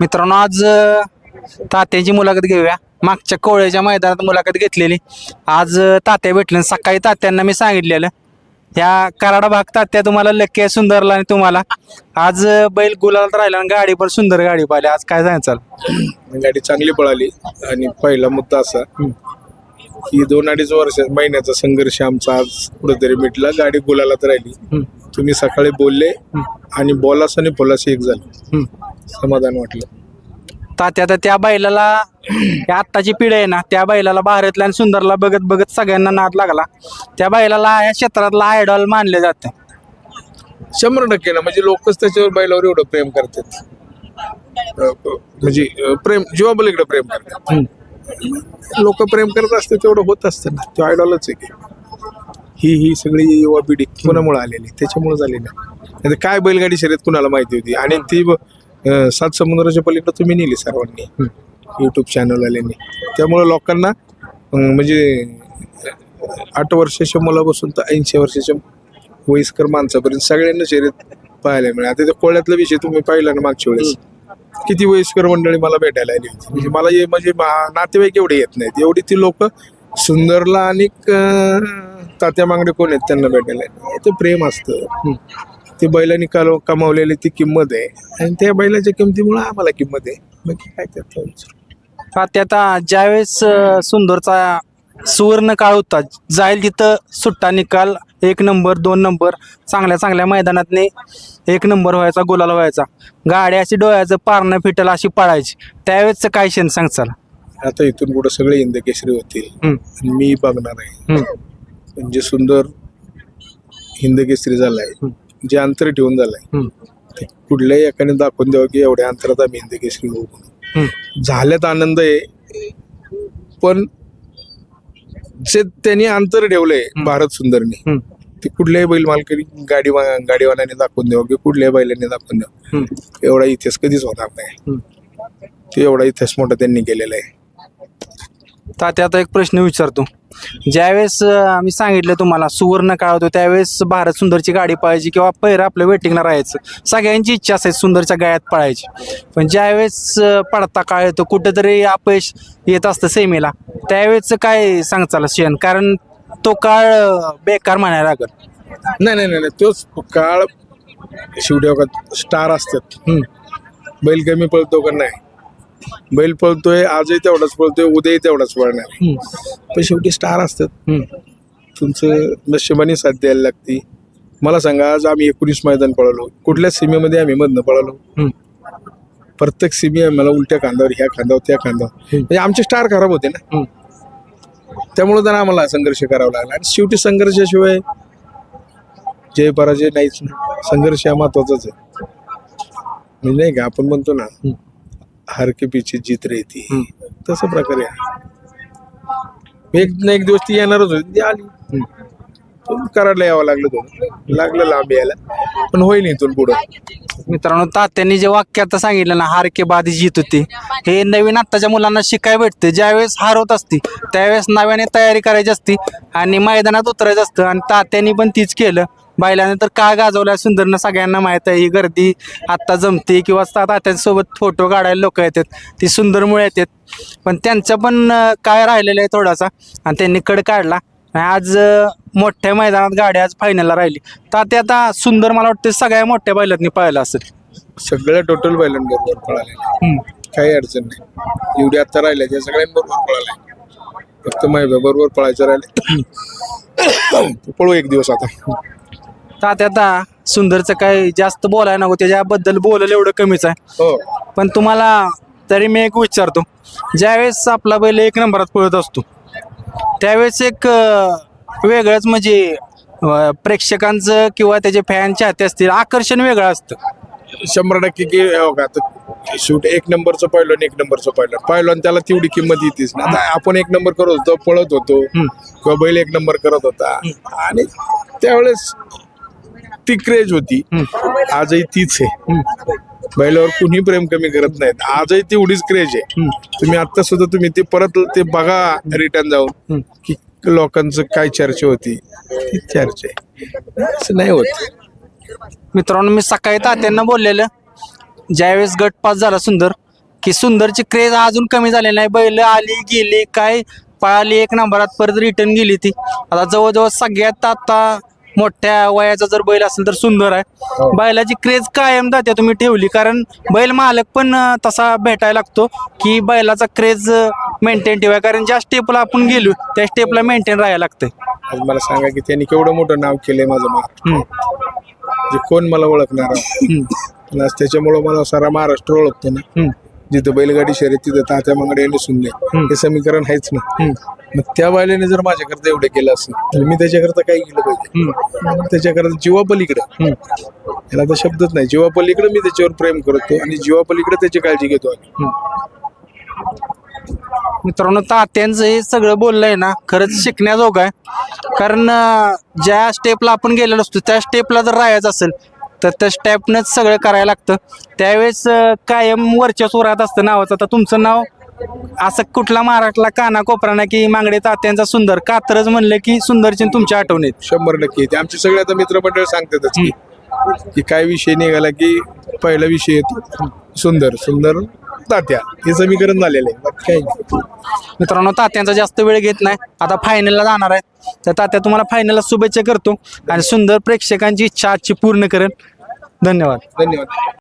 मित्रांनो आज अ, तात्याची मुलाखत घेऊया. मागच्या कोळ्याच्या मैदानात मुलाखत घेतलेली. आज अ, तात्या भेटले सकाळी तात्यांना मी सांगितलेलं. ह्या कराडा भाग तात्या तुम्हाला लक्की आहे सुंदरला आणि तुम्हाला. आज अ, बैल गुलालात राहिला आणि गाडी पण सुंदर गाडी पाहिली. आज काय सांगाल गाडी चांगली पळाली. आणि पहिला मुद्दा असा की दोन अडीच वर्ष महिन्याचा संघर्ष आमचा आज कुठेतरी मिटला. गाडी गुलालात राहिली. तुम्ही सकाळी बोलले आणि बोलास आणि बोलास एक झालं. समाधान वाटलं. तात्या तर त्या बैलाला त्या आत्ताची पिढी आहे ना त्या बैलाला भारतल्या आणि सुंदरला बघत बघत सगळ्यांना नाद लागला. त्या बैलाला या क्षेत्रातला आयडॉल मानले जाते. शंभर टक्के ना म्हणजे लोकच त्याच्यावर बैलावर एवढं प्रेम करतात. अं, म्हणजे अं, प्रेम जीवाबलीकडे प्रेम करतात. लोक प्रेम करत असते तेवढं होत असतं ना. तो आयडॉलच आहे की. ही ही सगळी युवा पिढी कोणामुळे आलेली? त्याच्यामुळे झाली ना. काय बैलगाडी शर्यत कुणाला माहिती होती? आणि ती अं, सात समुद्राच्या पलीकडे तुम्ही नेली सर्वांनी युट्यूब चॅनल आल्याने त्यामुळे लोकांना अं, म्हणजे आठ वर्षाच्या मुलापासून तर ऐंशी वर्षाच्या वयस्कर माणसापर्यंत सगळ्यांना शर्यत पाहायला मिळाले. आता त्या कोळ्यातला विषय तुम्ही पाहिला ना मागच्या वेळेस? किती वयस्कर मंडळी मला भेटायला आली होती? म्हणजे मला हे म्हणजे मा- नातेवाईक एवढे येत नाहीत. एवढी ती लोक सुंदरला आणि क- तात्या मागडे कोण आहेत त्यांना भेटायला? ते प्रेम असतं. ते बैलांनी काल कमावलेली ती किंमत आहे. आणि त्या बैलाच्या किमतीमुळे आम्हाला किंमत आहे. बाकी काय त्यात तात्या आता ज्यावेळेस अ, सुंदरचा सुवर्ण काळ होता जाईल तिथं सुट्टा निकाल एक नंबर दोन नंबर चांगल्या चांगल्या मैदानातने एक नंबर व्हायचा गुलाल व्हायचा. गाड्या अशी डोळ्याचं पारणं फिटल अशी पळायची. त्यावेळेसचं काय शेण सांगचाल आता इथून पुढे सगळे हिंद केसरी होतील. हम्म. आणि मी बघणार आहे. हम्म. म्हणजे सुंदर हिंद केसरी झालाय जे अंतर ठेवून झालाय. ते कुठल्याही एकाने दाखवून द्यावं की एवढ्या अंतरात आम्ही हिंद केसरी होऊ म्हणून. झाल्यात आनंद आहे पण जे त्यांनी अंतर ठेवलंय भारत सुंदरने. ते कुठल्याही बैल मालकरी गाडी गाडीवाल्याने दाखवून द्यावं की कुठल्याही बैलाने दाखवून द्यावं. एवढा इतिहास कधीच होणार नाही. ते एवढा इतिहास मोठा त्यांनी केलेला आहे तात्या आता एक प्रश्न विचारतो. ज्यावेळेस आम्ही सांगितलं तुम्हाला सुवर्ण काळ होतो त्यावेळेस भारत सुंदरची गाडी पळायची किंवा पहिरं आपलं वेटिंगला राहायचं. सगळ्यांची इच्छा असायची सुंदरच्या गायात पळायची. पण ज्यावेळेस पडता काळ येतो कुठेतरी अपयश येत असतं सेमीला. त्यावेळेस काय सांगचाल शेण? कारण तो काळ बेकार म्हणायला लागल. नाही नाही नाही नाही. तोच काळ शेवटी स्टार असतात. बैल कमी पळतो का नाही? बैल पळतोय आजही तेवढाच पळतोय उद्याही तेवढाच पळणार. पण शेवटी स्टार असतात. तुमचं नशिबाने साथ द्यायला लागते. मला सांगा आज आम्ही एकोणीस मैदान पळालो. कुठल्या सीमेमध्ये आम्ही मधनं पळालो. प्रत्येक सीमे आम्हाला उलट्या खांद्यावर ह्या खांद्यावर त्या खांद्यावर. म्हणजे आमचे स्टार खराब होते ना. त्यामुळे तर आम्हाला संघर्ष करावा लागला. आणि शेवटी संघर्षाशिवाय जय पराजय नाहीच ना. संघर्ष हा महत्वाचाच आहे. म्हणजे नाही का? आपण म्हणतो ना हार के पीछे जीत रहती है. तसं प्रकारे आहे. एक ना एक दिवस ती येणारच होती ती आली. पण करायला यावं लागलं थोडं. लागलं लांब यायला. पण होईल इथून पुढं. मित्रांनो तात्यांनी जे वाक्य आता सांगितलं ना हार के बाद जीत होती हे नवीन आत्ताच्या मुलांना शिकाय भेटते. ज्यावेळेस हार होत असती त्यावेळेस नव्याने तयारी करायची असती आणि मैदानात उतरायचं असतं. आणि तात्यांनी पण तीच केलं. बैलाने तर का गाजवल्या सुंदरनं सगळ्यांना माहीत आहे. ही गर्दी आत्ता जमते किंवा तात्यांसोबत फोटो काढायला लोक येतात. ती सुंदरमुळे येतात. पण त्यांचं पण काय राहिलेलं आहे थोडासा. आणि त्यांनी कड काढला. आणि आज मोठ्या मैदानात गाडी आज फायनलला राहिली. तात्या आता सुंदर मला वाटतं सगळ्या मोठ्या बैलांनी पाहिलं असेल. सगळ्या टोटल बैलांबरोबर पळाले काही अडचण नाही. एवढी आता राहिल्या त्या सगळ्यांबरोबर पळाले फक्त माझ्या बरोबर पळायचं राहिले. पळू एक दिवस आता. तात्या आता सुंदरचं काय जास्त बोलायला नको त्याच्याबद्दल बोलायला एवढं कमीच आहे. हो. पण तुम्हाला तरी मी एक विचारतो ज्यावेळेस आपला बैल एक नंबरात पळत असतो त्यावेळेस एक अं, वेगळंच म्हणजे अं, प्रेक्षकांचं किंवा त्याचे फॅन चाहते असतील आकर्षण वेगळं असतं. शंभर टक्के की हो आता शेवट एक नंबरचं पहिलं एक नंबरचं पहिलं. पहिलं आणि त्याला तेवढी किंमत येतेच ना. आता आपण एक नंबर करत होतो पळत होतो. किंवा बैल एक नंबर करत होता. आणि त्यावेळेस ती क्रेज होती. आजही तीच आहे. बैलावर कुणी प्रेम कमी करत नाहीत. आजही तेवढीच क्रेज आहे. तुम्ही आता सुद्धा तुम्ही ते परत ते बघा रिटर्न जाऊन की लोकांचं काय चर्चा होती. ती चर्चा आहे. असं नाही होत. मित्रांनो मी सकाळी तात्यांना बोललेलं ज्यावेळेस गट पास झाला सुंदर की सुंदरची क्रेज अजून कमी झालेली नाही. बैल आली गेली काय पळाली एक नंबरात परत रिटर्न गेली ती. आता जवळजवळ सगळ्यात आता मोठ्या वयाचा जर बैल असेल तर सुंदर आहे. बैलाची क्रेज कायम जाते तुम्ही ठेवली. कारण बैल मालक पण तसा भेटायला लागतो की बैलाचा क्रेज मेंटेन ठेवा कारण ज्या स्टेपला आपण गेलो त्या स्टेपला मेंटेन राहायला लागतंय. मला सांगा की त्यांनी केवढं मोठं नाव केलंय माझं कोण मला ओळखणार त्याच्यामुळं मला सारा महाराष्ट्र ओळखतो ना. जिथं बैलगाडी शर्यत तिथं तात्या मंगडे यांनी सुनले. हे समीकरण आहेच ना. मग त्या बैलाने जर माझ्याकरता एवढं केलं असं तर मी त्याच्याकरता काय केलं पाहिजे? त्याच्याकरता जीवापलीकडे. याला तर शब्दच नाही. जीवापलीकडे मी त्याच्यावर प्रेम करतो आणि जीवापलीकडे त्याची काळजी घेतो आम्ही. मित्रांनो तात्यांचं हे सगळं बोललंय ना खरंच शिकण्याजोगं आहे. कारण ज्या स्टेपला आपण गेलेलो असतो त्या स्टेपला जर राहायचं असेल तर त्या स्टेपनंच सगळं करायला लागतं. त्यावेळेस कायम वरच्या सुरात असतं नावाचं. आता तुमचं नाव असं कुठला महाराष्ट्राला काना कोपरा नाही की मांगडे तात्यांचा सुंदर कात्रच म्हणलं की सुंदरची तुमच्या आठवणीत? शंभर टक्के. ते आमचे सगळे आता मित्रमंडळ सांगतातच की की काय विषय निघाला की पहिला विषय येतो. सुंदर सुंदर तात्या. हे समीकरण झालेलं आहे. बाकी काही नाही. मित्रांनो तात्यांचा जास्त वेळ घेत नाही. आता फायनलला जाणार आहे तर तात्या तुम्हाला फायनलला शुभेच्छा करतो आणि सुंदर प्रेक्षकांची इच्छा आजची पूर्ण करेन. धन्यवाद. धन्यवाद.